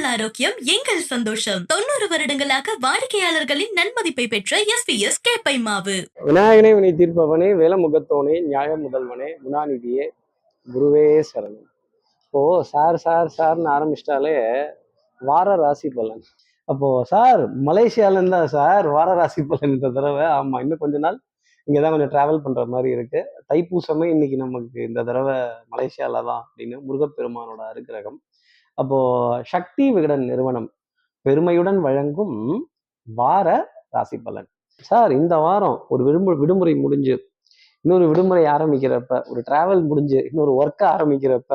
உங்கள் ஆரோக்கியம் எங்கள் சந்தோஷம். தொண்ணூறு வருடங்களாக வாடிக்கையாளர்களின் நன்மதிப்பை பெற்ற எஸ் பி எஸ் கேப்பை மாவு விநாயகனே வினை தீர்ப்பவனே வேலமுகத்தோனே நியாய முதல்வனே குணாநிதியே குருவே சரணம். இப்போ சார் சார் சார்னு ஆரம்பிச்சிட்டாலே வார ராசி பலன். அப்போ சார் மலேசியால இருந்தா சார் வார ராசி பலன் இந்த தடவை. ஆமா இன்னும் கொஞ்ச நாள் இங்கே தான் கொஞ்சம் டிராவல் பண்ற மாதிரி இருக்கு. தைப்பூசமே இன்னைக்கு நமக்கு இந்த தடவை மலேசியால தான் அப்படின்னு முருகப்பெருமானோட அருகிரகம் அப்போ சக்தி விகடன் நிறுவனம் பெருமையுடன் வழங்கும் வார ராசி பலன். சார் இந்த வாரம் ஒரு விடுமு விடுமுறை முடிஞ்சு இன்னொரு விடுமுறை ஆரம்பிக்கிறப்ப ஒரு டிராவல் முடிஞ்சு இன்னொரு ஒர்க்கை ஆரம்பிக்கிறப்ப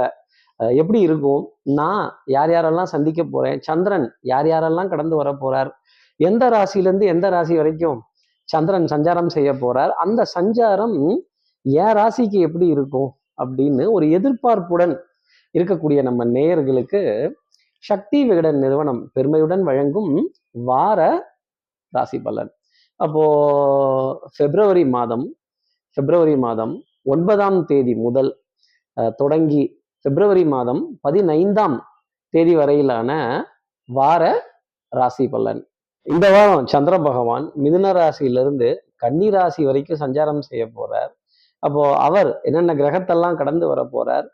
எப்படி இருக்கும்? நான் யார் யாரெல்லாம் சந்திக்க போறேன்? சந்திரன் யார் யாரெல்லாம் கடந்து வர போறார்? எந்த ராசியிலேருந்து எந்த ராசி வரைக்கும் சந்திரன் சஞ்சாரம் செய்ய போறார்? அந்த சஞ்சாரம் என் ராசிக்கு எப்படி இருக்கும்? அப்படின்னு ஒரு எதிர்பார்ப்புடன் இருக்கக்கூடிய நம்ம நேயர்களுக்கு சக்தி விகடன் நிறுவனம் பெருமையுடன் வழங்கும் வார ராசி பலன். அப்போ பிப்ரவரி மாதம் பிப்ரவரி மாதம் ஒன்பதாம் தேதி முதல் தொடங்கி பிப்ரவரி மாதம் பதினைந்தாம் தேதி வரையிலான வார ராசி பலன். இந்த வாரம் சந்திர பகவான் மிதுன ராசியிலிருந்து கன்னி ராசி வரைக்கும் சஞ்சாரம் செய்ய போறார். அப்போ அவர் என்னென்ன கிரகத்தெல்லாம் கடந்து வர போறார்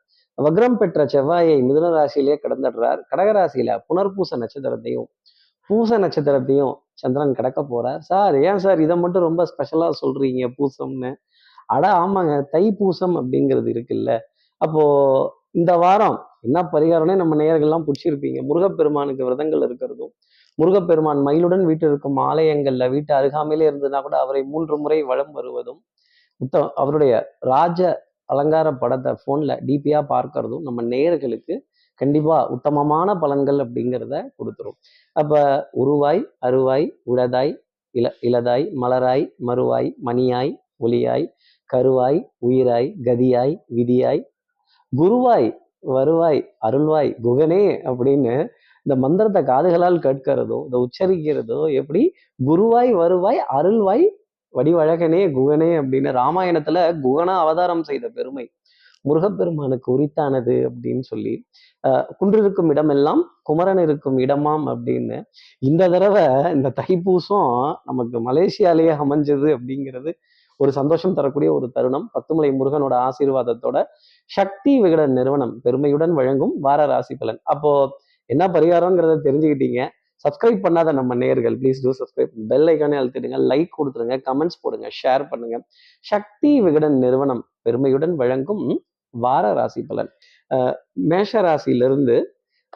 வக்ரம் பெற்ற செவ்வாயை மிதுன ராசியிலே கடந்துடுறார். கடகராசியில புனர்பூச நட்சத்திரத்தையும் பூச நட்சத்திரத்தையும் சந்திரன் கடக்க போறார். சார் ஏன் சார் இதை மட்டும் ரொம்ப ஸ்பெஷலா சொல்றீங்க பூசம்னு? அட ஆமாங்க தை பூசம் அப்படிங்கிறது இருக்குல்ல. அப்போ இந்த வாரம் என்ன பரிகாரம்னே நம்ம நேயர்கள்லாம் பிடிச்சிருப்பீங்க. முருகப்பெருமானுக்கு விரதங்கள் இருக்கிறதும் முருகப்பெருமான் மயிலுடன் வீட்டில் இருக்கும் ஆலயங்கள்ல வீட்டு அருகாமையிலே இருந்ததுன்னா கூட அவரை மூன்று முறை வளம் வருவதும் உத்தம் அவருடைய ராஜ அலங்கார படத்தை ஃபோனில் டிபியாக பார்க்கறதும் நம்ம நேயர்களுக்கு கண்டிப்பாக உத்தமமான பலன்கள் அப்படிங்கிறத கொடுத்துரும். அப்போ உருவாய் அருவாய் உளதாய் இல இலதாய் மலராய் மறுவாய் மணியாய் ஒளியாய் கருவாய் உயிராய் கதியாய் விதியாய் குருவாய் வருவாய் அருள்வாய் குகனே அப்படின்னு இந்த மந்திரத்தை காதுகளால் கேட்கிறதோ இந்த உச்சரிக்கிறதோ எப்படி குருவாய் வருவாய் அருள்வாய் வடிவழகனே குகனே அப்படின்னு ராமாயணத்துல குகனா அவதாரம் செய்த பெருமை. முருகப்பெருமானுக்கு உரித்தானது அப்படின்னு சொல்லி குன்றிருக்கும் இடமெல்லாம் குமரன் இருக்கும் இடமாம் அப்படின்னு. இந்த தடவை இந்த தைப்பூசம் நமக்கு மலேசியாலேயே அமைஞ்சது அப்படிங்கிறது ஒரு சந்தோஷம் தரக்கூடிய ஒரு தருணம். பத்துமலை முருகனோட ஆசீர்வாதத்தோட சக்தி விகடன் நிறுவனம் பெருமையுடன் வழங்கும் வார ராசி பலன். அப்போ என்ன பரிகாரங்கிறத தெரிஞ்சுக்கிட்டீங்க. சப்ஸ்கிரைப் பண்ணாத நம்ம நேர்கள் ப்ளீஸ் டூ சப்ஸ்கிரைப் பெல் ஐக்கானே அழுத்திடுங்க லைக் கொடுத்துருங்க கமெண்ட்ஸ் போடுங்க ஷேர் பண்ணுங்க. சக்தி விகடன் நிறுவனம் பெருமையுடன் வழங்கும் வார ராசி பலன். மேஷ ராசியிலிருந்து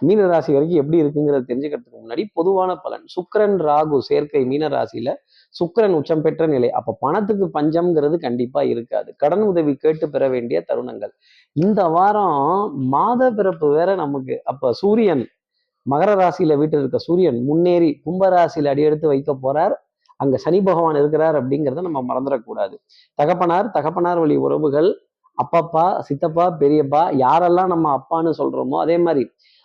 மீன ராசி வரைக்கும் எப்படி இருக்குங்கிறத தெரிஞ்சுக்கிறதுக்கு முன்னாடி பொதுவான பலன். சுக்கரன் ராகு சேர்க்கை மீன ராசியில சுக்கரன் உச்சம் பெற்ற நிலை. அப்ப பணத்துக்கு பஞ்சம்ங்கிறது கண்டிப்பா இருக்காது. கடன் உதவி கேட்டு பெற வேண்டிய தருணங்கள். இந்த வாரம் மாத பிறப்பு வேற நமக்கு. அப்ப சூரியன் மகர ராசியில வீட்டில் இருக்க சூரியன் முன்னேறி கும்ப ராசியில அடியெடுத்து வைக்க போறார். அங்க சனி பகவான் இருக்கிறார் அப்படிங்கிறத நம்ம மறந்துடக்கூடாது. தகப்பனார் தகப்பனார் வழி உறவுகள் அப்பப்பா சித்தப்பா பெரியப்பா யாரெல்லாம் நம்ம அப்பான்னு சொல்றோமோ அதே மாதிரி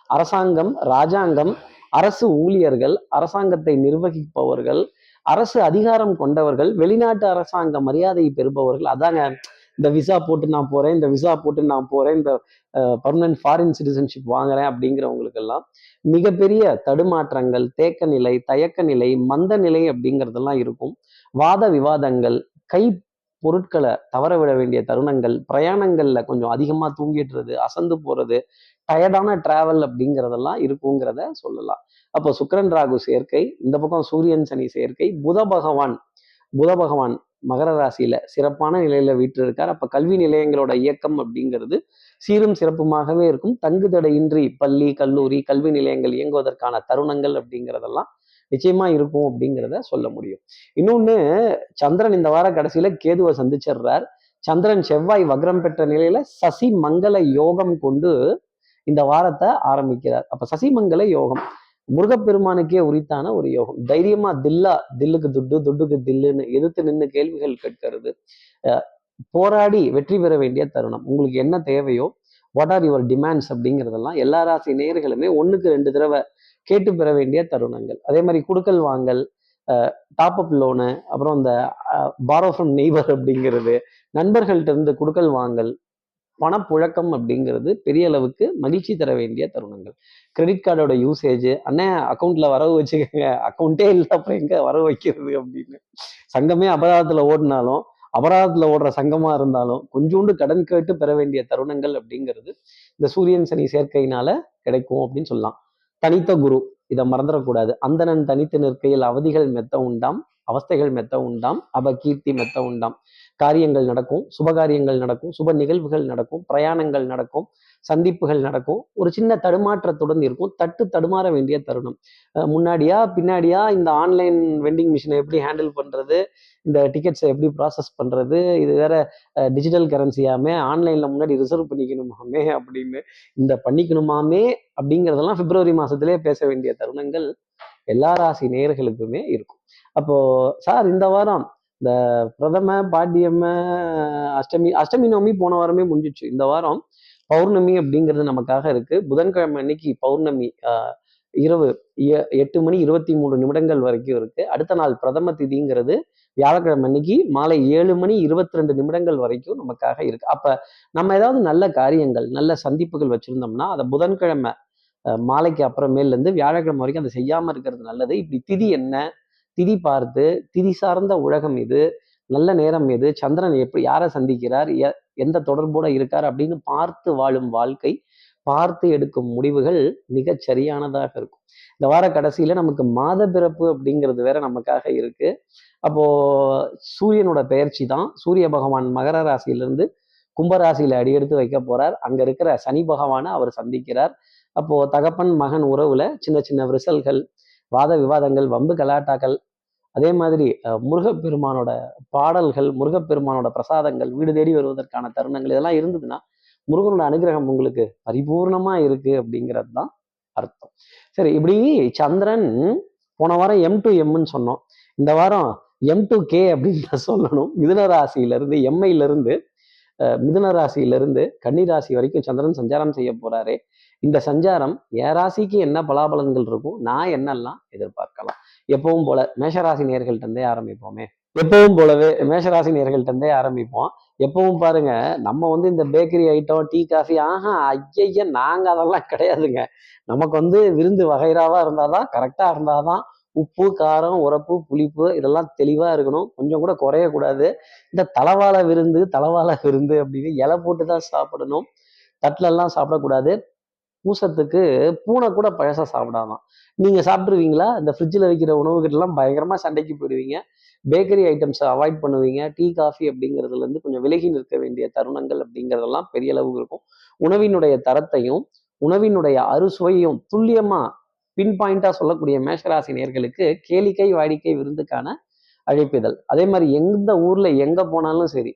அரசாங்கம் ராஜாங்கம் அரசு ஊழியர்கள் அரசாங்கத்தை நிர்வகிப்பவர்கள் அரசு அதிகாரம் கொண்டவர்கள் வெளிநாட்டு அரசாங்க மரியாதை பெறுபவர்கள் அதாங்க இந்த விசா போட்டு நான் போகிறேன் இந்த விசா போட்டு நான் போகிறேன் இந்த பர்மனன்ட் ஃபாரின் சிட்டிசன்ஷிப் வாங்குறேன் அப்படிங்கிறவங்களுக்கெல்லாம் மிகப்பெரிய தடுமாற்றங்கள் தேக்க நிலை தயக்க நிலை மந்த நிலை அப்படிங்கிறதெல்லாம் இருக்கும். வாத விவாதங்கள் கை பொருட்களை தவற விட வேண்டிய தருணங்கள் பிரயாணங்கள்ல கொஞ்சம் அதிகமாக தூங்கிடுறது அசந்து போறது டயர்டான டிராவல் அப்படிங்கிறதெல்லாம் இருக்குங்கிறத சொல்லலாம். அப்போ சுக்கிரன் ராகு சேர்க்கை இந்த பக்கம் சூரியன் சனி சேர்க்கை புத பகவான் புத பகவான் மகர ராசியில சிறப்பான நிலையில வீட்டு இருக்கார் அப்ப கல்வி நிலையங்களோட இயக்கம் அப்படிங்கிறது சீரும் சிறப்புமாகவே இருக்கும். தங்குதடையின்றி பள்ளி கல்லூரி கல்வி நிலையங்கள் இயங்குவதற்கான தருணங்கள் அப்படிங்கிறதெல்லாம் நிச்சயமா இருக்கும் அப்படிங்கிறத சொல்ல முடியும். இன்னொன்னு சந்திரன் இந்த வார கடைசியில கேதுவை சந்திச்சிடுறார் சந்திரன் செவ்வாய் வக்ரம் பெற்ற நிலையில சசி மங்கள யோகம் கொண்டு இந்த வாரத்தை ஆரம்பிக்கிறார். அப்ப சசிமங்கல யோகம் முருகப்பெருமானுக்கே உரித்தான ஒரு யோகம். தைரியமா தில்லா தில்லுக்கு துட்டு துட்டுக்கு தில்லுன்னு எதிர்த்து நின்று கேள்விகள் கேட்கறது. போராடி வெற்றி பெற வேண்டிய தருணம். உங்களுக்கு என்ன தேவையோ வாட் ஆர் யுவர் டிமாண்ட்ஸ் அப்படிங்கிறதெல்லாம் எல்லா ராசி நேயர்களுமே ஒன்றுக்கு ரெண்டு தடவை கேட்டு பெற வேண்டிய தருணங்கள். அதே மாதிரி குடுக்கல் வாங்கல் டாப் அப் லோனு அப்புறம் இந்த பாரோ ஃப்ரம் நெய்பர் அப்படிங்கிறது. நண்பர்கள்ட்ட இருந்து குடுக்கல் வாங்கல் பணப்புழக்கம் அப்படிங்கிறது பெரிய அளவுக்கு மகிழ்ச்சி தர வேண்டிய தருணங்கள். கிரெடிட் கார்டோட யூசேஜ் அண்ணே அக்கௌண்ட்ல வரவு வச்சுக்கோங்க. அக்கௌண்ட்டே இல்லை அப்புறம் எங்க வரவு வைக்கிறது அப்படின்னு. சங்கமே அபராதத்துல ஓடினாலும் அபராதத்துல ஓடுற சங்கமா இருந்தாலும் கொஞ்சோண்டு கடன் கேட்டு பெற வேண்டிய தருணங்கள் அப்படிங்கிறது இந்த சூரியன் சனி சேர்க்கையினால கிடைக்கும் அப்படின்னு சொல்லலாம். தனித்த குரு இதை மறந்துடக்கூடாது. அந்தணன் தனித்து நிற்கையில் அவதிகள் மெத்த உண்டாம். அவஸ்தைகள் மெத்த உண்டாம் அபகீர்த்தி மெத்த உண்டாம். காரியங்கள் நடக்கும் சுபகாரியங்கள் நடக்கும் சுப நிகழ்வுகள் நடக்கும் பிரயாணங்கள் நடக்கும் சந்திப்புகள் நடக்கும். ஒரு சின்ன தடுமாற்றத்துடன் இருக்கும் தட்டு தடுமாற வேண்டிய தருணம். முன்னாடியா பின்னாடியா இந்த ஆன்லைன் வெண்டிங் மிஷினை எப்படி ஹேண்டில் பண்ணுறது இந்த டிக்கெட்ஸை எப்படி ப்ராசஸ் பண்ணுறது இது வேற டிஜிட்டல் கரன்சியாமே ஆன்லைனில் முன்னாடி ரிசர்வ் பண்ணிக்கணுமாமே அப்படின்னு இந்த பண்ணிக்கணுமாமே அப்படிங்கிறதெல்லாம் பிப்ரவரி மாதத்திலே பேச வேண்டிய தருணங்கள். எல்லா ராசி நேர்களுக்குமே இருக்கும். அப்போ சார் இந்த வாரம் இந்த பிரதம பாட்டியம்ம அஷ்டமி அஷ்டமி நவமி போன வாரமே முடிஞ்சிச்சு இந்த வாரம் பௌர்ணமி அப்படிங்கிறது நமக்காக இருக்கு. புதன்கிழமை அன்னைக்கு பௌர்ணமி ஆஹ், இரவு எட்டு மணி இருபத்தி மூணு நிமிடங்கள் வரைக்கும் இருக்கு. அடுத்த நாள் பிரதம திதிங்கிறது வியாழக்கிழமை அன்னைக்கு மாலை ஏழு மணி இருபத்தி ரெண்டு நிமிடங்கள் வரைக்கும் நமக்காக இருக்கு. அப்ப நம்ம ஏதாவது நல்ல காரியங்கள் நல்ல சந்திப்புகள் வச்சிருந்தோம்னா அதை புதன்கிழமை மாலைக்கு அப்புறமேலேருந்து வியாழக்கிழமை வரைக்கும் அதை செய்யாமல் இருக்கிறது நல்லது. இப்படி திதி என்ன? திதி பார்த்து திதி சார்ந்த உலகம் இது நல்ல நேரம் எது? சந்திரன் எப்படி யாரை சந்திக்கிறார்? எ- எந்த தொடர்போட இருக்கார்? அப்படின்னு பார்த்து வாழும் வாழ்க்கை பார்த்து எடுக்கும் முடிவுகள் மிக சரியானதாக இருக்கும். இந்த வார கடைசியில நமக்கு மாத பிறப்பு அப்படிங்கிறது வேற நமக்காக இருக்கு. அப்போ சூரியனோட பெயர்ச்சி தான். சூரிய பகவான் மகர ராசியிலிருந்து கும்பராசியில அடியெடுத்து வைக்க போறார். அங்க இருக்கிற சனி பகவானை அவர் சந்திக்கிறார். அப்போ தகப்பன் மகன் உறவுல சின்ன சின்ன விரிசல்கள் வாத விவாதங்கள் வம்பு கலாட்டாக்கள் அதே மாதிரி முருகப்பெருமானோட பாடல்கள் முருகப்பெருமானோட பிரசாதங்கள் வீடு தேடி வருவதற்கான தருணங்கள் இதெல்லாம் இருந்ததுன்னா முருகனோட அனுகிரகம் உங்களுக்கு பரிபூர்ணமா இருக்கு அப்படிங்கிறது தான் அர்த்தம். சரி இப்படி சந்திரன் போன வாரம் எம் டு எம்னு சொன்னோம். இந்த வாரம் எம் டு கே அப்படின்னு சொல்லணும். மிதுன ராசியிலிருந்து எம்ஐல இருந்து மிதுன ராசியிலிருந்து கன்னி ராசி வரைக்கும் சந்திரன் சஞ்சாரம் செய்ய போறாரு. இந்த சஞ்சாரம் என் ராசிக்கு என்ன பலாபலன்கள் இருக்கும் நான் என்னெல்லாம் எதிர்பார்க்கலாம்? எப்பவும் போல மேஷராசி நேர்கள்ட்டே ஆரம்பிப்போமே. எப்பவும் போலவே மேஷராசி நேர்கள்ட்ட இருந்தே ஆரம்பிப்போம். எப்பவும் பாருங்க நம்ம வந்து இந்த பேக்கரி ஐட்டம் டீ காஃபி ஆஹா ஐயைய நாங்க அதெல்லாம் கிடையாதுங்க. நமக்கு வந்து விருந்து வகைராவா இருந்தாதான் கரெக்டா இருந்தாதான் உப்பு காரம் உரப்பு புளிப்பு இதெல்லாம் தெளிவாக இருக்கணும். கொஞ்சம் கூட குறையக்கூடாது. இந்த தலவாழ விருந்து தலவாழ விருந்து அப்படின்னு இலை போட்டு தான் சாப்பிடணும் தட்டிலெல்லாம் சாப்பிடக்கூடாது. பூசத்துக்கு பூனை கூட பழசாக சாப்பிடாதான். நீங்கள் சாப்பிட்ருவீங்களா இந்த ஃப்ரிட்ஜில் வைக்கிற உணவுகிட்டலாம் பயங்கரமாக சண்டைக்கு போயிடுவீங்க. பேக்கரி ஐட்டம்ஸை அவாய்ட் பண்ணுவீங்க. டீ காஃபி அப்படிங்கிறதுலேருந்து கொஞ்சம் விலகி நிற்க வேண்டிய தருணங்கள் அப்படிங்கிறதெல்லாம் பெரிய அளவு இருக்கும். உணவினுடைய தரத்தையும் உணவினுடைய அறுசுவையும் துல்லியமாக பின் பாயிண்டா சொல்லக்கூடிய மேஷராசி நேர்களுக்கு கேளிக்கை வாடிக்கை விருந்துக்கான அழைப்பிதழ். அதே மாதிரி எந்த ஊர்ல எங்க போனாலும் சரி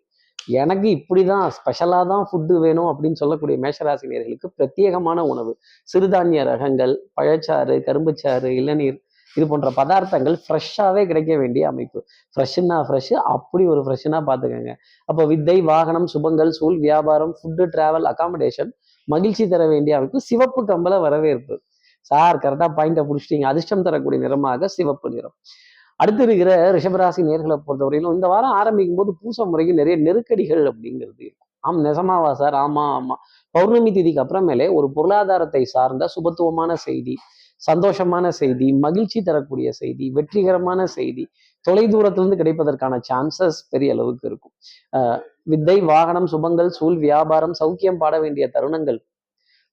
எனக்கு இப்படிதான் ஸ்பெஷலா தான் ஃபுட்டு வேணும் அப்படின்னு சொல்லக்கூடிய மேஷராசி நேர்களுக்கு பிரத்யேகமான உணவு. சிறுதானிய ரகங்கள் பழச்சாறு கரும்புச்சாறு இளநீர் இது போன்ற பதார்த்தங்கள் ஃப்ரெஷ்ஷாகவே கிடைக்க வேண்டிய அமைப்பு. ஃப்ரெஷ்ஷுன்னா ஃப்ரெஷ்ஷு அப்படி ஒரு ஃப்ரெஷ்ஷுனா பார்த்துக்கோங்க. அப்போ வித்தை வாகனம் சுபங்கள் சூழ் வியாபாரம் ஃபுட்டு டிராவல் அகாமடேஷன் மகிழ்ச்சி தர வேண்டிய அமைப்பு. சிவப்பு கம்பள வரவேற்பு. சார் கரெக்டாக பாயிண்டை பிடிச்சிட்டீங்க. அதிர்ஷ்டம் தரக்கூடிய நிறமாக சிவப்பு நிறம். அடுத்து இருக்கிற ரிஷபராசி நேர்களை பொறுத்தவரையிலும் இந்த வாரம் ஆரம்பிக்கும் போது பூச முறையில் நிறைய நெருக்கடிகள் அப்படிங்கிறது இருக்கும். ஆம் நெசமாவா சார்? ஆமா ஆமா. பௌர்ணமி திதிக்கு அப்புறமேலே ஒரு பொருளாதாரத்தை சார்ந்த சுபத்துவமான செய்தி சந்தோஷமான செய்தி மகிழ்ச்சி தரக்கூடிய செய்தி வெற்றிகரமான செய்தி தொலைதூரத்திலிருந்து கிடைப்பதற்கான சான்சஸ் பெரிய அளவுக்கு இருக்கும். வித்தை வாகனம் சுபங்கள் சூழ் வியாபாரம் சௌக்கியம் பாட வேண்டிய தருணங்கள்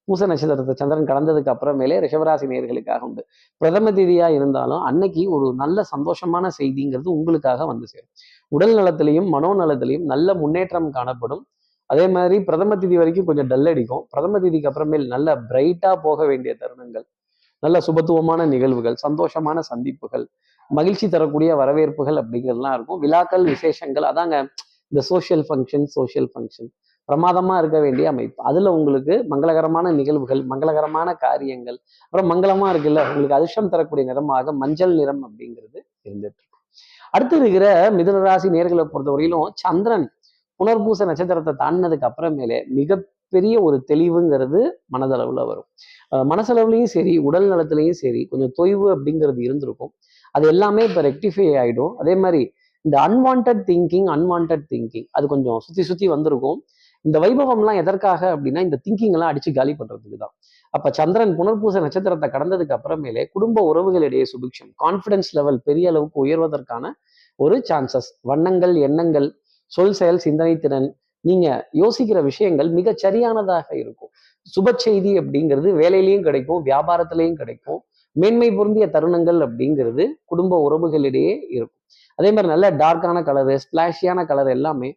பூச நட்சத்திரத்தை சந்திரன் கடந்ததுக்கு அப்புறமேலே ரிஷபராசி நேர்களுக்காக உண்டு. பிரதம திதியா இருந்தாலும் அன்னைக்கு ஒரு நல்ல சந்தோஷமான செய்திங்கிறது உங்களுக்காக வந்து சேரும். உடல் நலத்திலையும் மனோநலத்திலையும் நல்ல முன்னேற்றம் காணப்படும். அதே மாதிரி பிரதம திதி வரைக்கும் கொஞ்சம் டல் அடிக்கும். பிரதம திதிக்கு அப்புறமேல் நல்ல பிரைட்டா போக வேண்டிய தருணங்கள். நல்ல சுபத்துவமான நிகழ்வுகள் சந்தோஷமான சந்திப்புகள் மகிழ்ச்சி தரக்கூடிய வரவேற்புகள் அப்படிங்கிறதுலாம் இருக்கும். விழாக்கள் விசேஷங்கள் அதாங்க இந்த சோசியல் ஃபங்க்ஷன் சோசியல் ஃபங்க்ஷன் பிரமாதமா இருக்க வேண்டிய அமைப்பு. அதுல உங்களுக்கு மங்களகரமான நிகழ்வுகள் மங்களகரமான காரியங்கள் அப்புறம் மங்களமா இருக்குல்ல உங்களுக்கு அதிர்ஷ்டம் தரக்கூடிய நிறமாக மஞ்சள் நிறம் அப்படிங்கிறது இருந்துட்டு அடுத்து இருக்கிற மிதனராசி நேர்களை பொறுத்தவரையிலும் சந்திரன் புனர்பூச நட்சத்திரத்தை தாண்டினதுக்கு அப்புறமேலே மிகப்பெரிய ஒரு தெளிவுங்கிறது மனதளவுல வரும். மனசளவுலையும் சரி உடல் நலத்துலையும் சரி கொஞ்சம் தொய்வு அப்படிங்கிறது இருந்திருக்கும். அது எல்லாமே இப்போ ரெக்டிஃபை ஆயிடும். அதே மாதிரி இந்த அன்வான்ட் திங்கிங் அன்வான்ட் திங்கிங் அது கொஞ்சம் சுத்தி சுத்தி வந்திருக்கும். இந்த வைபவம்லாம் எதற்காக அப்படின்னா இந்த திங்கிங் எல்லாம் அடிச்சு காலி பண்றதுக்கு தான். அப்ப சந்திரன் புனர்பூச நட்சத்திரத்தை கடந்ததுக்கு அப்புறமேலே குடும்ப உறவுகளிடையே சுபிக்ஷம் கான்ஃபிடன்ஸ் லெவல் பெரிய அளவுக்கு உயர்வதற்கான ஒரு சான்சஸ் வண்ணங்கள் எண்ணங்கள் சொல் செயல் சிந்தனை திறன் நீங்க யோசிக்கிற விஷயங்கள் மிக சரியானதாக இருக்கும். சுப செய்தி அப்படிங்கிறது வேலையிலையும் கிடைக்கும் வியாபாரத்திலையும் கிடைக்கும். மேன்மை பொருந்திய தருணங்கள் அப்படிங்கிறது குடும்ப உறவுகளிடையே இருக்கும். அதே மாதிரி நல்ல டார்க்கான கலரு ஸ்பிளாஷியான கலர் எல்லாமே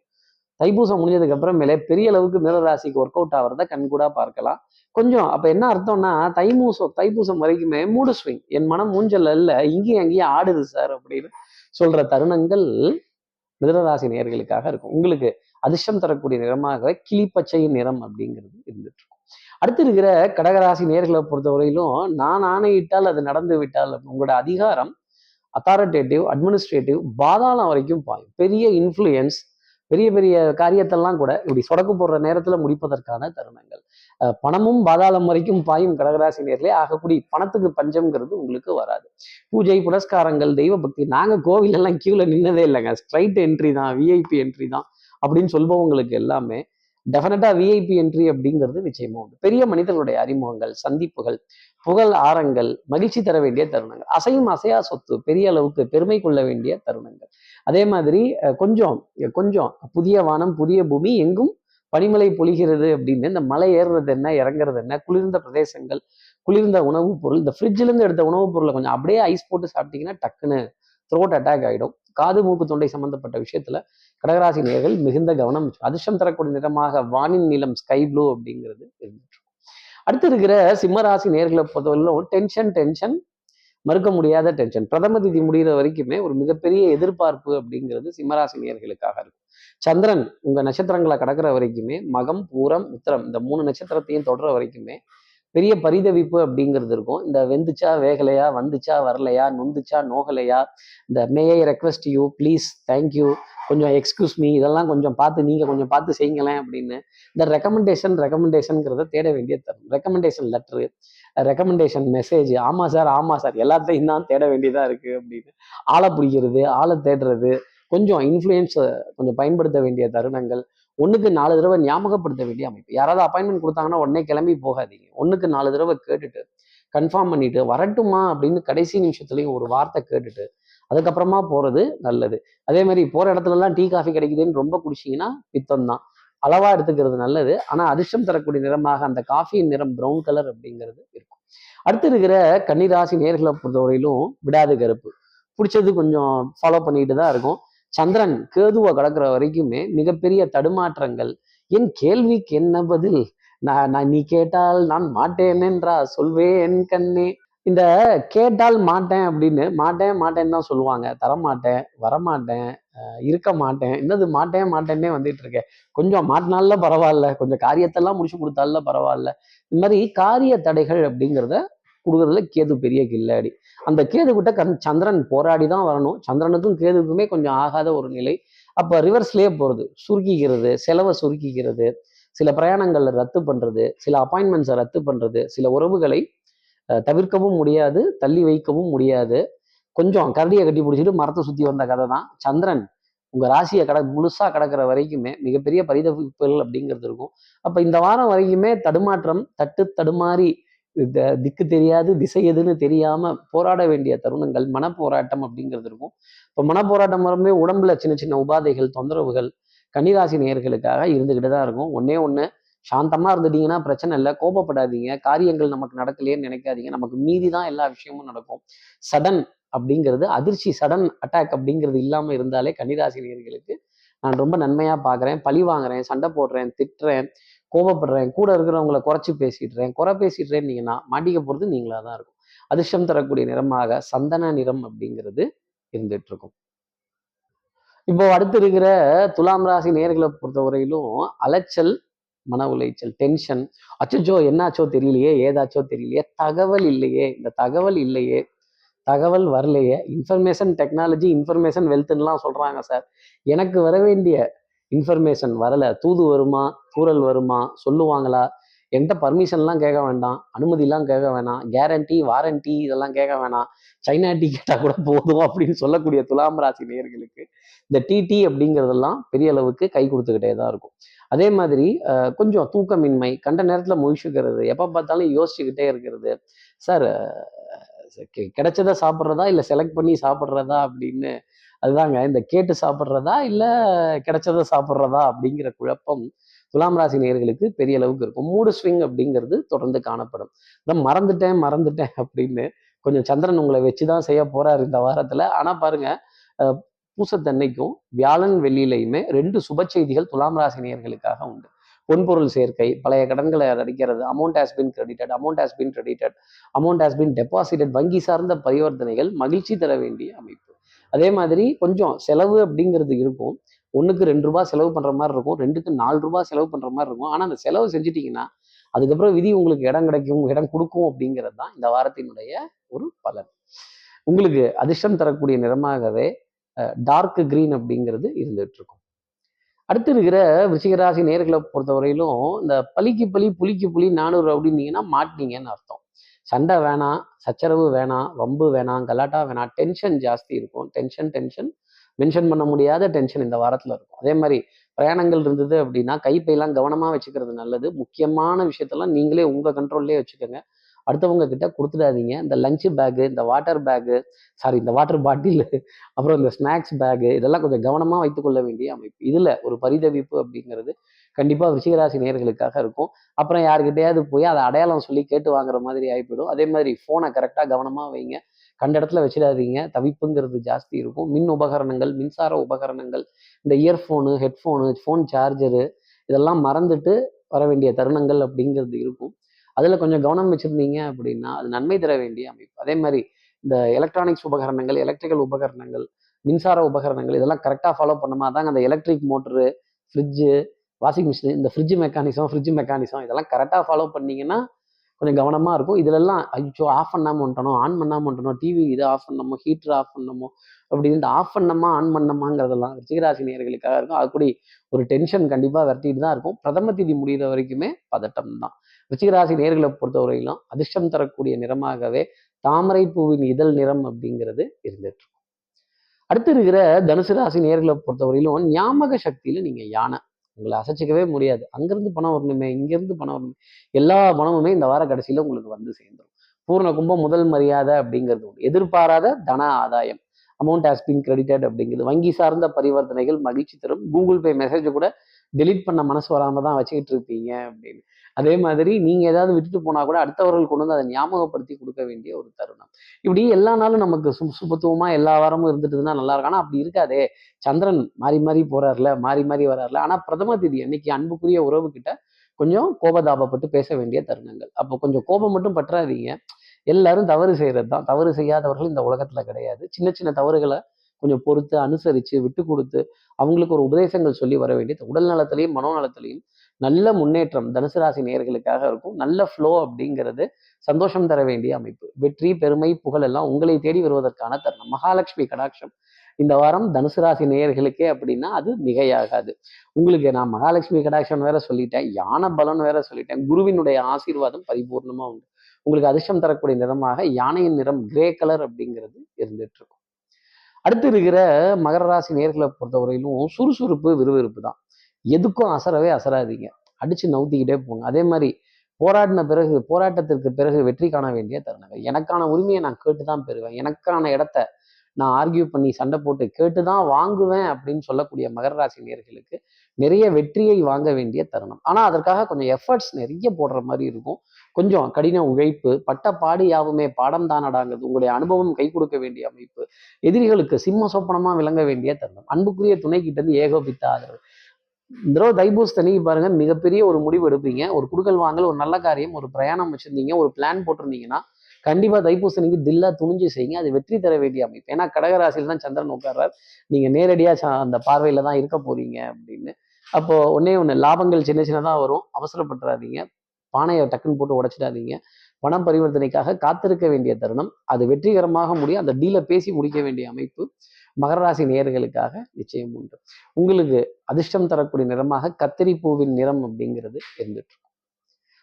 தைப்பூசம் முடிஞ்சதுக்கு அப்புறமேலே பெரிய அளவுக்கு மிரராசிக்கு ஒர்க் அவுட் ஆகிறத கண்கூடா பார்க்கலாம். கொஞ்சம் அப்போ என்ன அர்த்தம்னா தைமூசம் தைப்பூசம் வரைக்குமே மூடு ஸ்விங் என் மனம் மூஞ்சல் அல்ல இங்கேயும் அங்கேயும் ஆடுது சார் அப்படின்னு சொல்ற தருணங்கள் மிதராசி நேர்களுக்காக இருக்கும். உங்களுக்கு அதிர்ஷ்டம் தரக்கூடிய நிறமாக கிளிப்பச்சையின் நிறம் அப்படிங்கிறது இருந்துட்டு இருக்கும் அடுத்து இருக்கிற கடகராசி நேர்களை பொறுத்தவரையிலும் நான் ஆணையிட்டால் அது நடந்து விட்டால் உங்களோட அதிகாரம் அத்தாரிட்டேட்டிவ் அட்மினிஸ்ட்ரேட்டிவ் பாதாளம் வரைக்கும் பாயும். பெரிய இன்ஃப்ளூயன்ஸ் பெரிய பெரிய காரியத்தெல்லாம் கூட இப்படி சொடக்கு போடுற நேரத்துல முடிப்பதற்கான தருணங்கள். பணமும் பாதாளம் வரைக்கும் பாயும் கடகராசி நேரிலே ஆகக்கூடிய பணத்துக்கு பஞ்சம்ங்கிறது உங்களுக்கு வராது. பூஜை புரஸ்காரங்கள் தெய்வ பக்தி நாங்க கோவில் எல்லாம் கியூல நின்னதே இல்லைங்க. ஸ்ட்ரைட் என்ட்ரி தான் விஐபி என்ட்ரி தான் அப்படின்னு சொல்பவங்களுக்கு எல்லாமே டெஃபினட்டா விஐபி என்ட்ரி அப்படிங்கிறது நிச்சயமா உண்டு. பெரிய மனிதர்களுடைய அறிமுகங்கள் சந்திப்புகள் புகழ் ஆரங்கள் மகிழ்ச்சி தர வேண்டிய தருணங்கள் அசையும் அசையா சொத்து பெரிய அளவுக்கு பெருமை கொள்ள வேண்டிய தருணங்கள். அதே மாதிரி கொஞ்சம் கொஞ்சம் புதிய வானம் புதிய பூமி எங்கும் பனிமலை பொழிகிறது அப்படின்னு இந்த மலை ஏறுறது என்ன இறங்குறது என்ன குளிர்ந்த பிரதேசங்கள் குளிர்ந்த உணவுப் பொருள் இந்த ஃப்ரிட்ஜ்ல இருந்து எடுத்த உணவுப் பொருளை கொஞ்சம் அப்படியே ஐஸ் போட்டு சாப்பிட்டீங்கன்னா டக்குன்னு த்ரோட் அட்டாக் ஆகிடும் காது மூக்கு தொண்டை சம்பந்தப்பட்ட விஷயத்துல கடகராசி நேர்கள் மிகுந்த கவனம் அதிர்ஷ்டம் தரக்கூடிய நிறமாக வானின் நிலம் ஸ்கை ப்ளூ அப்படிங்கிறது இருந்துட்டு அடுத்து இருக்கிற சிம்மராசி நேர்களை பொறுத்தவரையிலும் டென்ஷன் டென்ஷன் மறுக்க முடியாத டென்ஷன் பிரதம திதி முடிகிற வரைக்குமே ஒரு மிகப்பெரிய எதிர்பார்ப்பு அப்படிங்கிறது சிம்மராசி நேர்களுக்காக இருக்கும். சந்திரன் உங்க நட்சத்திரங்களை கடக்கிற வரைக்குமே மகம் பூரம் உத்திரம் இந்த மூணு நட்சத்திரத்தையும் தொடர வரைக்குமே பெரிய பரிதவிப்பு அப்படிங்கிறது இருக்கும். இந்த வெந்துச்சா வேகலையா வந்துச்சா வரலையா நொந்துச்சா நோகலையா இந்த may I request you please thank you கொஞ்சம் எக்ஸ்கியூஸ் மீ இதெல்லாம் கொஞ்சம் பார்த்து நீங்கள் கொஞ்சம் பார்த்து செய்யுங்களேன் அப்படின்னு. இந்த ரெக்கமெண்டேஷன் ரெக்கமெண்டேஷனுங்கிறத தேட வேண்டிய தரும். ரெக்கமெண்டேஷன் லெட்ரு ரெக்கமெண்டேஷன் மெசேஜ் ஆமாம் சார் ஆமாம் சார் எல்லாத்தையும் தான் தேட வேண்டியதாக இருக்குது அப்படின்னு. ஆளை பிடிக்கிறது ஆளை தேடுறது கொஞ்சம் இன்ஃப்ளூயன்ஸ் கொஞ்சம் பயன்படுத்த வேண்டிய தருணங்கள் ஒன்றுக்கு நாலு தடவை ஞாபகப்படுத்த வேண்டிய அமைப்பு. யாராவது அப்பாயின்மெண்ட் கொடுத்தாங்கன்னா உடனே கிளம்பி போகாதீங்க. ஒன்றுக்கு நாலு தடவை கேட்டுட்டு கன்ஃபார்ம் பண்ணிட்டு வரட்டுமா அப்படின்னு கடைசி நிமிஷத்துலையும் ஒரு வார்த்தை கேட்டுட்டு அதுக்கப்புறமா போகிறது நல்லது. அதே மாதிரி போகிற இடத்துலலாம் டீ காஃபி கிடைக்குதுன்னு ரொம்ப குடிச்சிங்கன்னா பித்தம் தான் அளவா எடுத்துக்கிறது நல்லது. ஆனா அதிர்ஷ்டம் தரக்கூடிய நிறமாக அந்த காஃபியின் நிறம் ப்ரௌன் கலர் அப்படிங்கிறது இருக்கும். அடுத்து இருக்கிற கன்னிராசி நேர்களை பொறுத்தவரையிலும் விடாது கருப்பு. பிடிச்சது கொஞ்சம் ஃபாலோ பண்ணிட்டு தான் இருக்கும். சந்திரன் கேதுவை கடக்கிற வரைக்குமே மிகப்பெரிய தடுமாற்றங்கள். என் கேள்விக்கு என்ன பதில்? நான் நான் நீ கேட்டால் நான் மாட்டேன் என்றா சொல்வேன் கண்ணே. இந்த கேட்டால் மாட்டேன் அப்படின்னு மாட்டேன் மாட்டேன்னு தான் சொல்லுவாங்க. தரமாட்டேன் வரமாட்டேன் இருக்க மாட்டேன். என்னது மாட்டேன் மாட்டேன்னே வந்துட்டு இருக்கேன் கொஞ்சம் மாட்டினால பரவாயில்ல. கொஞ்சம் காரியத்தெல்லாம் முடிச்சு கொடுத்தால பரவாயில்ல. இந்த மாதிரி காரிய தடைகள் அப்படிங்கிறத கொடுக்குறதுல கேது பெரிய கில்லாடி. அந்த கேது கிட்ட கண் சந்திரன் போராடி தான் வரணும். சந்திரனுக்கும் கேதுக்குமே கொஞ்சம் ஆகாத ஒரு நிலை. அப்போ ரிவர்ஸ்லேயே போகிறது சுருக்கிக்கிறது செலவை சுருக்கிக்கிறது சில பிரயாணங்களை ரத்து பண்ணுறது சில அப்பாயின்மெண்ட்ஸை ரத்து பண்ணுறது சில உறவுகளை தவிர்க்கவும் முடியாது தள்ளி வைக்கவும் முடியாது. கொஞ்சம் கரடியை கட்டி பிடிச்சிட்டு மரத்தை சுற்றி வந்த கதை தான் சந்திரன் உங்கள் ராசியை கட முழுசாக கடக்கிற வரைக்குமே மிகப்பெரிய பரிதவிப்புகள் அப்படிங்கிறது இருக்கும். அப்போ இந்த வாரம் வரைக்குமே தடுமாற்றம் தட்டு தடுமாறி திக்கு தெரியாது திசை எதுன்னு தெரியாம போராட வேண்டிய தருணங்கள் மனப்போராட்டம் அப்படிங்கிறது இருக்கும். இப்போ மனப்போராட்டம் வரும்போது உடம்புல சின்ன சின்ன உபாதைகள் தொந்தரவுகள் கன்னிராசி நேர்களுக்காக இருந்துகிட்டு தான் இருக்கும். ஒன்னே ஒண்ணு சாந்தமா இருந்துட்டீங்கன்னா பிரச்சனை இல்லை கோபப்படாதீங்க காரியங்கள் நமக்கு நடக்கலையேன்னு நினைக்காதீங்க. நமக்கு மீதி தான் எல்லா விஷயமும் நடக்கும். சடன் அப்படிங்கிறது அதிர்ச்சி சடன் அட்டாக் அப்படிங்கிறது இல்லாம இருந்தாலே கன்னிராசி நேர்களுக்கு நான் ரொம்ப நன்மையா பார்க்குறேன் பழி வாங்குறேன் சண்டை போடுறேன் திட்டுறேன் கோபப்படுறேன் கூட இருக்கிறவங்கள குறைச்சி பேசிடுறேன் குறை பேசிடுறேன்னீங்கன்னா மாட்டிக்க போகிறது நீங்களாக தான் இருக்கும். அதிர்ஷ்டம் தரக்கூடிய நிறமாக சந்தன நிறம் அப்படிங்கிறது இருந்துட்டு இருக்கும். இப்போ அடுத்து இருக்கிற துலாம் ராசி நேர்களை பொறுத்தவரையிலும் அலைச்சல் மன உளைச்சல் டென்ஷன் அச்சோ என்னாச்சோ தெரியலையே ஏதாச்சோ தெரியலையே தகவல் இல்லையே இந்த தகவல் இல்லையே தகவல் வரலையே இன்ஃபர்மேஷன் டெக்னாலஜி இன்ஃபர்மேஷன் வெல்த்ன்னுலாம் சொல்கிறாங்க சார். எனக்கு வர வேண்டிய இன்ஃபர்மேஷன் வரல தூது வருமா கூறல் வருமா? சொல்லுவாங்களா? என்கிட்ட பர்மிஷன்லாம் கேட்க வேண்டாம். அனுமதிலாம் கேட்க வேணாம். கேரண்டி வாரண்டி இதெல்லாம் கேட்க வேணாம். சைனா டீ கேட்டால் கூட போதும் அப்படின்னு சொல்லக்கூடிய துலாம் ராசி நேர்களுக்கு இந்த டிடி அப்படிங்கிறதெல்லாம் பெரிய அளவுக்கு கை கொடுத்துக்கிட்டே தான் இருக்கும். அதே மாதிரி கொஞ்சம் தூக்கமின்மை கண்ட நேரத்தில் முழிச்சுக்கிறது எப்போ பார்த்தாலும் யோசிச்சுக்கிட்டே இருக்கிறது. சார் கிடைச்சதை சாப்பிட்றதா? இல்லை செலக்ட் பண்ணி சாப்பிட்றதா? அப்படின்னு. அதுதாங்க இந்த கேட்டு சாப்பிட்றதா? இல்லை கிடைச்சதை சாப்பிட்றதா? அப்படிங்கிற குழப்பம் துலாம் ராசி நேர்களுக்கு பெரிய அளவுக்கு இருக்கும். மூடு ஸ்விங் அப்படிங்கிறது தொடர்ந்து காணப்படும். இதை மறந்துட்டேன் மறந்துட்டேன் அப்படின்னு கொஞ்சம் சந்திரன் உங்களை வச்சு தான் செய்ய போறாரு இந்த வாரத்துல. ஆனா பாருங்க பூசத்தன்னைக்கும் வியாழன் வெள்ளியிலையுமே ரெண்டு சுப செய்திகள் துலாம் ராசி நேர்களுக்காக உண்டு. பொன்பொருள் சேர்க்கை பழைய கடன்களை அடிக்கிறது amount has been credited amount has been credited amount has been deposited வங்கி சார்ந்த பரிவர்த்தனைகள் மகிழ்ச்சி தர வேண்டிய அமைப்பு. அதே மாதிரி கொஞ்சம் செலவு அப்படிங்கிறது இருக்கும். ஒண்ணுக்கு ரெண்டு ரூபாய் செலவு பண்ற மாதிரி இருக்கும் ரெண்டுக்கு நாலு ரூபாய் செலவு பண்ற மாதிரி இருக்கும். ஆனா அந்த செலவு செஞ்சுட்டீங்கன்னா அதுக்கப்புறம் விதி உங்களுக்கு இடம் கிடைக்கும் இடம் கொடுக்கும் அப்படிங்கிறது தான் இந்த வாரத்தினுடைய ஒரு பலன். உங்களுக்கு அதிர்ஷ்டம் தரக்கூடிய நிறமாகவே டார்க் கிரீன் அப்படிங்கிறது இருந்துட்டு இருக்கும் அடுத்து இருக்கிற விருச்சிகராசி நேர்களை பொறுத்தவரையிலும் இந்த பலிக்கு பலி புலிக்கு புலி நானூறு அப்படின்னீங்கன்னா மாட்டினீங்கன்னு அர்த்தம். சண்டை வேணாம் சச்சரவு வேணாம் வம்பு வேணாம் கலாட்டா வேணாம் டென்ஷன் ஜாஸ்தி இருக்கும். டென்ஷன் டென்ஷன் மென்ஷன் பண்ண முடியாத டென்ஷன் இந்த வாரத்தில் இருக்கும். அதே மாதிரி பிரயாணங்கள் இருந்தது அப்படின்னா கைப்பையெல்லாம் கவனமாக வச்சுக்கிறது நல்லது. முக்கியமான விஷயத்தெல்லாம் நீங்களே உங்கள் கண்ட்ரோல்லே வச்சுக்கோங்க. அடுத்தவங்க கிட்ட கொடுத்துடாதீங்க. இந்த லஞ்ச் பேக்கு இந்த வாட்டர் பேக்கு சாரி இந்த வாட்டர் பாட்டில் அப்புறம் இந்த ஸ்நாக்ஸ் பேக்கு இதெல்லாம் கொஞ்சம் கவனமாக வைத்துக்கொள்ள வேண்டிய அமைப்பு. இதில் ஒரு பரிதவிப்பு அப்படிங்கிறது கண்டிப்பாக ரிஷிகராசி நேர்களுக்காக இருக்கும். அப்புறம் யாருக்கிட்டையாவது போய் அதை அடையாளம் சொல்லி கேட்டு வாங்குற மாதிரி ஆகிப்போயிடும் அதே மாதிரி ஃபோனை கரெக்டாக கவனமாக வைங்க. கண்ட இடத்துல வச்சிடாதீங்க. தவிப்புங்கிறது ஜாஸ்தி இருக்கும். மின் உபகரணங்கள் மின்சார உபகரணங்கள் இந்த இயர்ஃபோனு ஹெட்ஃபோனு ஃபோன் சார்ஜரு இதெல்லாம் மறந்துட்டு வர வேண்டிய தருணங்கள் அப்படிங்கிறது இருக்கும். அதில் கொஞ்சம் கவனம் வச்சுருந்தீங்க அப்படின்னா அது நன்மை தர வேண்டிய அமைப்பு. அதே மாதிரி இந்த எலக்ட்ரானிக்ஸ் உபகரணங்கள் எலக்ட்ரிக்கல் உபகரணங்கள் மின்சார உபகரணங்கள் இதெல்லாம் கரெக்டாக ஃபாலோ பண்ணுமா தாங்க அந்த electric motor fridge washing machine இந்த ஃப்ரிட்ஜ் மெக்கானிசம் ஃப்ரிட்ஜ் மெக்கானிசம் இதெல்லாம் கரெக்டாக ஃபாலோ பண்ணீங்கன்னா கொஞ்சம் கவனமாக இருக்கும். இதிலெல்லாம் ஐயோ ஆஃப் பண்ணாமல் வந்துட்டணும் ஆன் பண்ணாமல் வந்துட்டணும் டிவி இதை ஆஃப் பண்ணணுமோ ஹீட்டர் ஆஃப் பண்ணணுமோ அப்படின்ட்டு ஆஃப் பண்ணமா ஆன் பண்ணமாங்கிறதெல்லாம் ரிச்சிகராசி நேர்களுக்காக இருக்கும். அது கூட ஒரு டென்ஷன் கண்டிப்பாக விரட்டிட்டு தான் இருக்கும். பிரதம திதி முடிகிற வரைக்குமே பதட்டம் தான். ரிச்சிகராசி நேர்களை பொறுத்தவரையிலும் அதிர்ஷ்டம் தரக்கூடிய நிறமாகவே தாமரை பூவின் இதழ் நிறம் அப்படிங்கிறது இருந்துட்டு இருக்கும். அடுத்து இருக்கிற தனுசு ராசி நேர்களை பொறுத்தவரையிலும் ஞாபக சக்தியில நீங்க யானை. உங்களை அசைச்சிக்கவே முடியாது. அங்கிருந்து பணம் வரணுமே இங்கிருந்து பணம் வரணுமே எல்லா பணமுமே இந்த வார கடைசியில் உங்களுக்கு வந்து சேர்ந்துடும் பூர்ண கும்பம் முதல் மரியாதை அப்படிங்கிறது ஒன்று எதிர்பாராத தன ஆதாயம். அமௌண்ட் ஹாஸ் பின் கிரெடிட்டட் அப்படிங்கிறது வங்கி சார்ந்த பரிவர்த்தனைகள் மகிழ்ச்சி தரும். கூகுள் பே மெசேஜ் கூட டெலிட் பண்ண மனசு வராம தான் வச்சுக்கிட்டு இருப்பீங்க அப்படின்னு. அதே மாதிரி நீங்க ஏதாவது விட்டுட்டு போனா கூட அடுத்தவர்கள் கொண்டு வந்து அதை ஞாபகப்படுத்தி கொடுக்க வேண்டிய ஒரு தருணம். இப்படி எல்லா நாளும் நமக்கு சு சுபத்துவமா எல்லா வாரமும் இருந்துட்டுதுன்னா நல்லா இருக்கும். ஆனா அப்படி இருக்காதே. சந்திரன் மாறி மாறி போறாருல மாறி மாறி வராருல. ஆனா பிரதம தேதி அன்னைக்கு அன்புக்குரிய உறவு கிட்ட கொஞ்சம் கோபதாபப்பட்டு பேச வேண்டிய தருணங்கள். அப்போ கொஞ்சம் கோபம் மட்டும் பற்றாதீங்க. எல்லாரும் தவறு செய்யறது தான் தவறு செய்யாதவர்கள் இந்த உலகத்துல கிடையாது. சின்ன சின்ன தவறுகளை கொஞ்சம் பொறுத்து அனுசரிச்சு விட்டு கொடுத்து அவங்களுக்கு ஒரு உபதேசங்கள் சொல்லி வர வேண்டியது. உடல் நலத்திலையும் மனோநலத்திலையும் நல்ல முன்னேற்றம் தனுசு ராசி நேயர்களுக்காக இருக்கும். நல்ல ஃப்ளோ அப்படிங்கிறது சந்தோஷம் தர வேண்டிய அமைப்பு. வெற்றி பெருமை புகழ் எல்லாம் உங்களை தேடி வருவதற்கான தருணம். மகாலட்சுமி கடாட்சம். இந்த வாரம் தனுசு ராசி நேயர்களுக்கே அப்படின்னா அது மிகையாகாது. உங்களுக்கு நான் மகாலட்சுமி கடாட்சம் வேற சொல்லிட்டேன். யானை பலன் வேற சொல்லிட்டேன். குருவினுடைய ஆசீர்வாதம் பரிபூர்ணமா உண்டு. உங்களுக்கு அதிர்ஷ்டம் தரக்கூடிய நிறமாக யானையின் நிறம் கிரே கலர் அப்படிங்கிறது இருந்துட்டு இருக்கும். அடுத்து இருக்கிற மகர ராசி நேர்களை பொறுத்தவரையிலும் சுறுசுறுப்பு விறுவிறுப்பு தான். எதுக்கும் அசரவே அசராதீங்க. அடிச்சு நவுத்திக்கிட்டே போங்க. அதே மாதிரி போராடின பிறகு போராட்டத்திற்கு பிறகு வெற்றி காண வேண்டிய தருணங்கள். எனக்கான உரிமையை நான் கேட்டு தான் பெறுவேன். எனக்கான இடத்த நான் ஆர்கியூ பண்ணி சண்டை போட்டு கேட்டு தான் வாங்குவேன் அப்படின்னு சொல்லக்கூடிய மகர ராசி நேர்களுக்கு நிறைய வெற்றியை வாங்க வேண்டிய தருணம். ஆனால் அதற்காக கொஞ்சம் எஃபர்ட்ஸ் நிறைய போடுற மாதிரி இருக்கும். கொஞ்சம் கடின உழைப்பு பட்ட பாடு யாவுமே பாடம் தானடாங்கிறது உங்களுடைய அனுபவம் கை கொடுக்க வேண்டிய அமைப்பு எதிரிகளுக்கு சிம்ம சொப்பனமாக விளங்க வேண்டிய தருணம். அன்புக்குரிய துணை கிட்ட இருந்து ஏகோபித்த ஆதரவு. தடவை தைப்பூஸ் தண்ணிக்கு பாருங்க மிகப்பெரிய ஒரு முடிவு எடுப்பீங்க. ஒரு குடுக்கல் வாங்கல் ஒரு நல்ல காரியம் ஒரு பிரயாணம் வச்சிருந்தீங்க ஒரு பிளான் போட்டிருந்தீங்கன்னா கண்டிப்பா தைப்பூசணிக்கு தில்லா துணிஞ்சு செய்யுங்க. அது வெற்றி தர வேண்டிய அமைப்பு. ஏன்னா கடகராசியில் தான் சந்திரன் உட்கார்றார். நீங்க நேரடியா ச- அந்த பார்வையில தான் இருக்க போறீங்க அப்படின்னு. அப்போ ஒன்னே ஒன்று லாபங்கள் சின்ன சின்னதாக வரும். அவசரப்பட்டுறாதீங்க. பானையை டக்குன்னு போட்டு உடைச்சிடாதீங்க. பணம் பரிவர்த்தனைக்காக காத்திருக்க வேண்டிய தருணம். அது வெற்றிகரமாக முடியும். அந்த டீலை பேசி முடிக்க வேண்டிய அமைப்பு. மகர ராசி நேர்களுக்காக நிச்சயம் உண்டு. உங்களுக்கு அதிர்ஷ்டம் தரக்கூடிய நிறமாக கத்திரி பூவின் நிறம் அப்படிங்கிறது இருந்துட்டு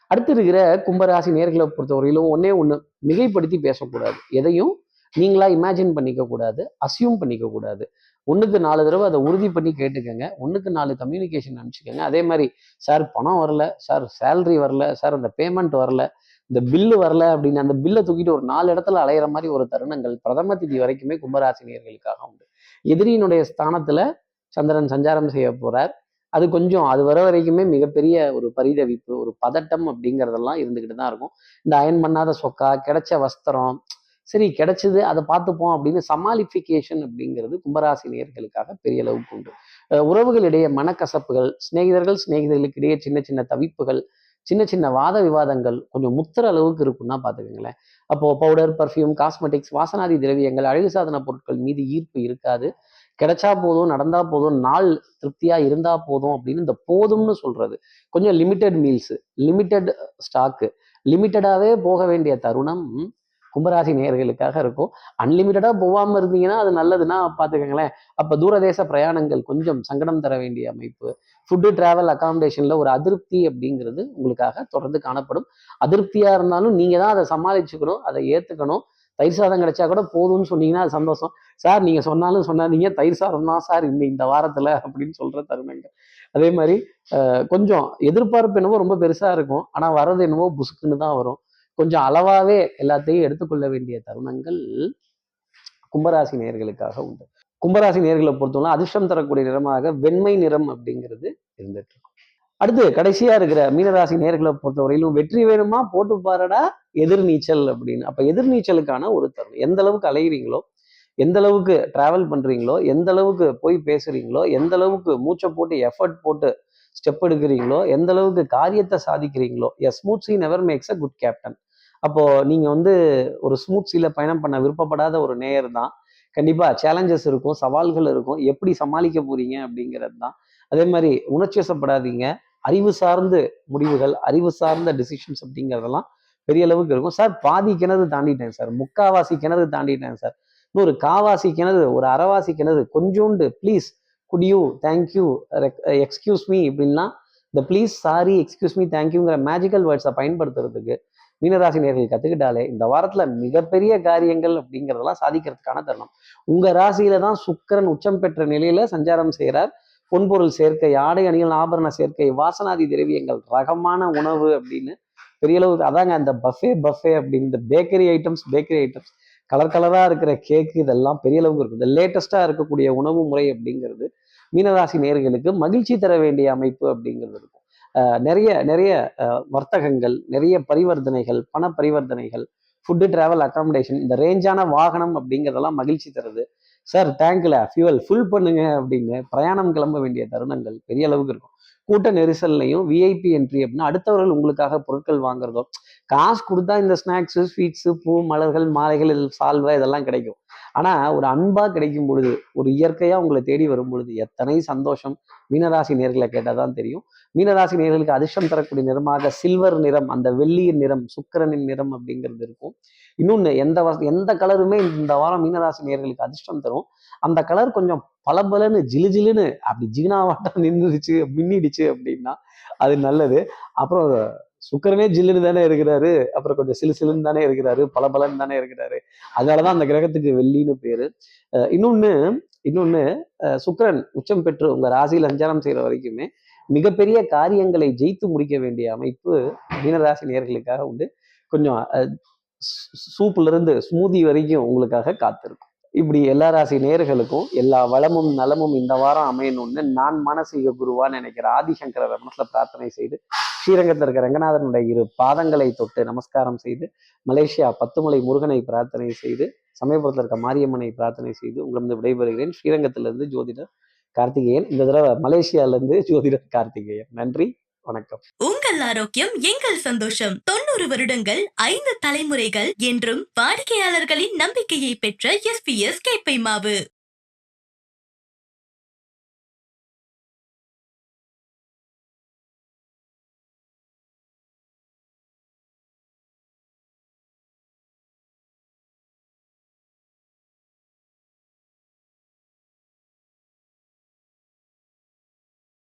அடுத்து இருக்கிற கும்பராசி நேர்களை பொறுத்தவரையிலும் ஒன்னே ஒண்ணு மிகைப்படுத்தி பேசக்கூடாது. எதையும் நீங்களா இமேஜின் பண்ணிக்க கூடாது அசியூம் பண்ணிக்க கூடாது. ஒண்ணுக்கு நாலு தடவை அதை உறுதி பண்ணி கேட்டுக்கோங்க. ஒன்றுக்கு நாலு கம்யூனிகேஷன் அனுப்பிச்சுக்கோங்க. அதே மாதிரி சார் பணம் வரல. சார் சேலரி வரல. சார் அந்த பேமெண்ட் வரல. இந்த பில்லு வரல. அப்படின்னு அந்த பில்லை தூக்கிட்டு ஒரு நாலு இடத்துல அலையிற மாதிரி ஒரு தருணங்கள் பிரதம திதி வரைக்குமே கும்பராசினியர்களுக்காக உண்டு. எதிரியினுடைய ஸ்தானத்துல சந்திரன் சஞ்சாரம் செய்ய போறார். அது கொஞ்சம் அது வர வரைக்குமே மிகப்பெரிய ஒரு பரிதவிப்பு ஒரு பதட்டம் அப்படிங்கிறதெல்லாம் இருந்துக்கிட்டு தான் இருக்கும். இந்த அயன் பண்ணாத சொக்கா கிடைச்ச வஸ்திரம் சரி கிடைச்சது அதை பார்த்துப்போம் அப்படின்னு சமாளிஃபிகேஷன் அப்படிங்கிறது கும்பராசி நேர்களுக்காக பெரிய அளவுக்கு உண்டு. உறவுகளிடையே மனக்கசப்புகள் சிநேகிதர்கள் சிநேகிதர்களுக்கு இடையே சின்ன சின்ன தவிப்புகள் சின்ன சின்ன வாத விவாதங்கள் கொஞ்சம் முத்துற அளவுக்கு இருக்குன்னா பார்த்துக்கோங்களேன் அப்போது பவுடர் பர்ஃப்யூம் காஸ்மெட்டிக்ஸ் வாசனாதி திரவியங்கள் அழகு சாதன பொருட்கள் மீது ஈர்ப்பு இருக்காது. கிடைச்சா போதும் நடந்தா போதும் நாள் திருப்தியா இருந்தா போதும் அப்படின்னு இந்த போதும்னு சொல்றது. கொஞ்சம் லிமிட்டெட் மீல்ஸ் லிமிட்டெட் ஸ்டாக்கு லிமிட்டடாகவே போக வேண்டிய தருணம் கும்பராசி நேர்களுக்காக இருக்கும். அன்லிமிட்டடாக போகாமல் இருந்தீங்கன்னா அது நல்லதுன்னா பார்த்துக்கோங்களேன் அப்போ தூரதேச பிரயாணங்கள் கொஞ்சம் சங்கடம் தர வேண்டிய அமைப்பு. ஃபுட்டு டிராவல் அகாமடேஷனில் ஒரு அதிருப்தி அப்படிங்கிறது உங்களுக்காக தொடர்ந்து காணப்படும். அதிருப்தியாக இருந்தாலும் நீங்கள் தான் அதை சமாளிச்சுக்கணும் அதை ஏற்றுக்கணும் தயிர் சாதம் கிடைச்சா கூட போதும்னு சொன்னீங்கன்னா அது சந்தோஷம். சார் நீங்கள் சொன்னாலும் சொன்னாதீங்க. தயிர் சாதம் தான் சார் இந்த இந்த வாரத்தில் அப்படின்னு சொல்கிற தருணங்கள். அதே மாதிரி கொஞ்சம் எதிர்பார்ப்பு என்னவோ ரொம்ப பெருசாக இருக்கும். ஆனால் வர்றது என்னவோ புசுக்குன்னு தான் வரும். கொஞ்சம் அளவாவே எல்லாத்தையும் எடுத்துக்கொள்ள வேண்டிய தருணங்கள் கும்பராசி நேர்களுக்காக உண்டு. கும்பராசி நேர்களை பொறுத்தவரை அதிர்ஷ்டம் தரக்கூடிய நிறமாக வெண்மை நிறம் அப்படிங்கிறது இருந்துட்டு இருக்கும் அடுத்து கடைசியா இருக்கிற மீனராசி நேர்களை பொறுத்தவரையிலும் வெற்றி வேணுமா? போட்டு பாருடா எதிர்நீச்சல் அப்படின்னு. அப்ப எதிர்நீச்சலுக்கான ஒரு தருணம். எந்த அளவுக்கு அலைகிறீங்களோ எந்த அளவுக்கு டிராவல் பண்றீங்களோ எந்த அளவுக்கு போய் பேசுறீங்களோ எந்த அளவுக்கு மூச்சை போட்டு எஃபர்ட் போட்டு ஸ்டெப் எடுக்கிறீங்களோ எந்த அளவுக்கு காரியத்தை சாதிக்கிறீங்களோ a smooth sea never makes a good captain அப்போ நீங்க வந்து ஒரு ஸ்மூத் சீல பயணம் பண்ண விருப்பப்படாத ஒரு நேயர் தான். கண்டிப்பா சேலஞ்சஸ் இருக்கும் சவால்கள் இருக்கும். எப்படி சமாளிக்க போறீங்க அப்படிங்கிறது தான். அதே மாதிரி உணர்ச்சிவசப்படாதீங்க அறிவு சார்ந்த முடிவுகள் அறிவு சார்ந்த டிசிஷன்ஸ் அப்படிங்கிறதெல்லாம் பெரிய அளவுக்கு இருக்கும். சார் பாதி கிணறு தாண்டிட்டேன் சார். முக்காவாசி கிணறு தாண்டிட்டேன் சார். இன்னொரு காவாசி கிணறு ஒரு அறவாசி கிணறு கொஞ்சோண்டு please could you thank you excuse me இப்படின்னா இந்த ப்ளீஸ் சாரி எக்ஸ்கியூஸ் மீ தேங்க்யூங்கிற மேஜிக்கல் வேர்ட்ஸை பயன்படுத்துறதுக்கு மீனராசி நேர்கள் கற்றுக்கிட்டாலே இந்த வாரத்தில் மிகப்பெரிய காரியங்கள் அப்படிங்கிறதெல்லாம் சாதிக்கிறதுக்கான தருணம். உங்கள் ராசியில தான் சுக்கிரன் உச்சம் பெற்ற நிலையில சஞ்சாரம் செய்கிறார் பொன்பொருள் சேர்க்கை ஆடை அணிகள் ஆபரண சேர்க்கை வாசனாதி திரவியங்கள் ரகமான உணவு அப்படின்னு பெரிய அளவுக்கு அதாங்க அந்த பஃபே பஃபே அப்படின்னு இந்த bakery items bakery items colour கலராக இருக்கிற கேக்கு இதெல்லாம் பெரிய அளவுக்கு இருக்கும். இந்த லேட்டஸ்ட்டாக இருக்கக்கூடிய உணவு முறை அப்படிங்கிறது மீனராசி நேர்களுக்கு மகிழ்ச்சி தர வேண்டிய அமைப்பு அப்படிங்கிறது இருக்கும். நிறைய நிறைய வர்த்தகங்கள் நிறைய பரிவர்த்தனைகள் பண பரிவர்த்தனைகள் ஃபுட்டு டிராவல் அக்காமடேஷன் இந்த ரேஞ்சான வாகனம் அப்படிங்கிறதெல்லாம் மகிழ்ச்சி தருது. சார் டேங்க்ல ஃபியூவல் ஃபுல் பண்ணுங்க அப்படின்னு பிரயாணம் கிளம்ப வேண்டிய தருணங்கள் பெரிய அளவுக்கு இருக்கும். கூட்ட நெரிசல்லையும் விஐபி என்ட்ரி அப்படின்னா அடுத்தவர்கள் உங்களுக்காக பொருட்கள் வாங்குறதோ காசு கொடுத்தா இந்த ஸ்நாக்ஸு ஸ்வீட்ஸு பூ மலர்கள் மாலைகள் இது சால்வை இதெல்லாம் கிடைக்கும். ஆனா ஒரு அன்பா கிடைக்கும் பொழுது ஒரு இயற்கையா உங்களை தேடி வரும் பொழுது எத்தனை சந்தோஷம் மீனராசி நேர்களை கேட்டால் தான் தெரியும். மீனராசி நேர்களுக்கு அதிர்ஷ்டம் தரக்கூடிய நிறமாக சில்வர் நிறம் அந்த வெள்ளியின் நிறம் சுக்கிரனின் நிறம் அப்படிங்கிறது இருக்கும். இன்னொன்று எந்த வச எந்த கலருமே இந்த வாரம் மீனராசி நேர்களுக்கு அதிர்ஷ்டம் தரும். அந்த கலர் கொஞ்சம் பளபலன்னு ஜிலு ஜிலுன்னு அப்படி ஜீனாவாட்டம் நின்றுடுச்சு மின்னிடுச்சு அப்படின்னா அது நல்லது. அப்புறம் சுக்கரனே ஜில்லுன்னு தானே இருக்கிறாரு. அப்புறம் கொஞ்சம் சிலு சிலுன்னு தானே இருக்கிறாரு. பளபளன்னு தானே இருக்கிறாரு. அதனாலதான் அந்த கிரகத்துக்கு வெள்ளின்னு பேரு. அஹ் இன்னொன்னு இன்னொன்னு சுக்கரன் சுக்கிரன் உச்சம் பெற்று உங்க ராசியில் சஞ்சாரம் செய்யற வரைக்குமே மிகப்பெரிய காரியங்களை ஜெயித்து முடிக்க வேண்டிய அமைப்பு மீனராசி நேர்களுக்காக உண்டு. கொஞ்சம் சூப்ல சூப்புல இருந்து ஸ்மூதி வரைக்கும் உங்களுக்காக காத்திருக்கும். இப்படி எல்லா ராசி நேர்களுக்கும் எல்லா வளமும் நலமும் இந்த வாரம் அமையணும்னு நான் மானசீக குருவான்னு நினைக்கிற ஆதிசங்கர மனசுல பிரார்த்தனை செய்து ஸ்ரீரங்கத்தில் இருக்க ரங்கநாதனுடைய இரு பாதங்களை தொட்டு நமஸ்காரம் செய்து மலேசியா பத்துமலை முருகனை பிரார்த்தனை செய்து சமயபுரத்தில் இருக்க மாரியம்மனை பிரார்த்தனை செய்து உங்களிருந்து விடைபெறுகிறேன். ஸ்ரீரங்கத்திலிருந்து ஜோதிடர் கார்த்திகேயன் இந்த தடவை மலேசியாவிலிருந்து ஜோதிடர் கார்த்திகேயன். நன்றி வணக்கம். உங்கள் ஆரோக்கியம் எங்கள் சந்தோஷம். தொண்ணூறு வருடங்கள் ஐந்து தலைமுறைகள் என்றும் வாடிக்கையாளர்களின் நம்பிக்கையை பெற்ற எஸ்பிஎஸ் கேப்பை மாவு.